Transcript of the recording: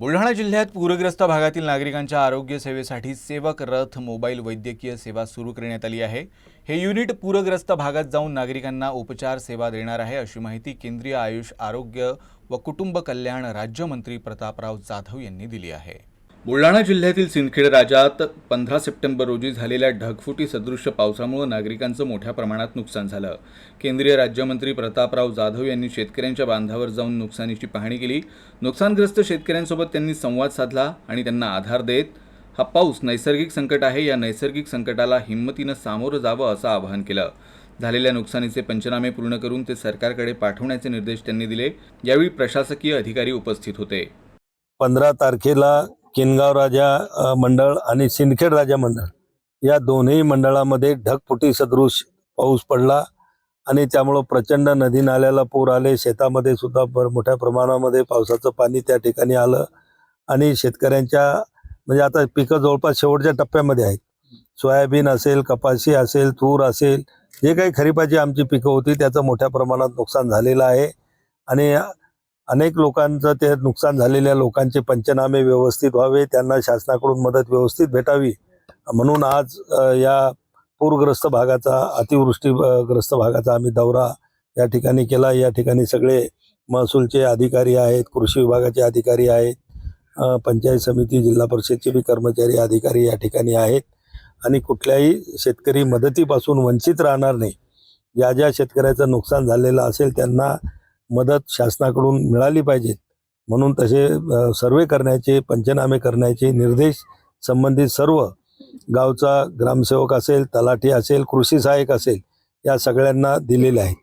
बुलढाणा जिल्ह्यात पूरग्रस्त भागातील नागरिकांच्या आरोग्य सेवेसाठी सेवक रथ मोबाईल वैद्यकीय सेवा सुरू करण्यात आली आहे. हे युनिट पूरग्रस्त भागात जाऊन नागरिकांना उपचार सेवा देणार आहे अशी माहिती केंद्रीय आयुष आरोग्य व कुटुंब कल्याण राज्यमंत्री प्रतापराव जाधव यांनी दिली आहे. बुलढाणा जिल्ह्यातील सिंदखेड राजात पंधरा सप्टेंबर रोजी झालेल्या ढगफुटी सदृश्य पावसामुळे नागरिकांचं मोठ्या प्रमाणात नुकसान झालं. केंद्रीय राज्यमंत्री प्रतापराव जाधव यांनी शेतकऱ्यांच्या बांधावर जाऊन नुकसानीची पाहणी केली. नुकसानग्रस्त शेतकऱ्यांसोबत त्यांनी संवाद साधला आणि त्यांना आधार देत हा पाऊस नैसर्गिक संकट आहे या नैसर्गिक संकटाला हिंमतीनं सामोरं जावं असं आवाहन केलं. झालेल्या नुकसानीचे पंचनामे पूर्ण करून ते सरकारकडे पाठवण्याचे निर्देश त्यांनी दिले. यावेळी प्रशासकीय अधिकारी उपस्थित होते. पंधरा तारखेला किनगाव राजा मंडळ आणि सिंदखेड राजा मंडळ. या दोन्ही मंडळामध्ये ढगफुटी सदृश पाऊस पडला आणि त्यामुळं प्रचंड नदी नाल्याला पूर आले. शेतामध्ये सुद्धा भर मोठ्या प्रमाणामध्ये पावसाचं पाणी त्या ठिकाणी आलं आणि शेतकऱ्यांच्या म्हणजे आता पिकं जवळपास शेवटच्या टप्प्यामध्ये आहेत. सोयाबीन असेल कपाशी असेल तूर असेल जे काही खरीपाची आमची पिकं होती त्याचं मोठ्या प्रमाणात नुकसान झालेलं आहे. आणि अनेक लोकांचं ते नुकसान झालेल्या लोकांचे पंचनामे व्यवस्थित व्हावे त्यांना शासनाकडून मदत व्यवस्थित भेटावी. म्हणून आज या पूरग्रस्त भागाचा अतिवृष्टीग्रस्त भागाचा आम्ही दौरा या ठिकाणी केला. या ठिकाणी सगळे महसूलचे अधिकारी आहेत कृषी विभागाचे अधिकारी आहेत पंचायत समिती जिल्हा परिषदचे बी कर्मचारी अधिकारी या ठिकाणी आहेत. आणि कुठल्याही शेतकरी मदतीपासून वंचित राहणार नाही. ज्या ज्या शेतकऱ्याचं नुकसान झालेलं असेल त्यांना मदत शासनाकडून मिळाली पाहिजेत. म्हणून तसे सर्वे करण्याचे पंचनामे करण्याचे निर्देश संबंधित सर्व गावचा ग्रामसेवक असेल तलाठी असेल कृषी सहाय्यक असेल या सगळ्यांना दिलेले आहेत.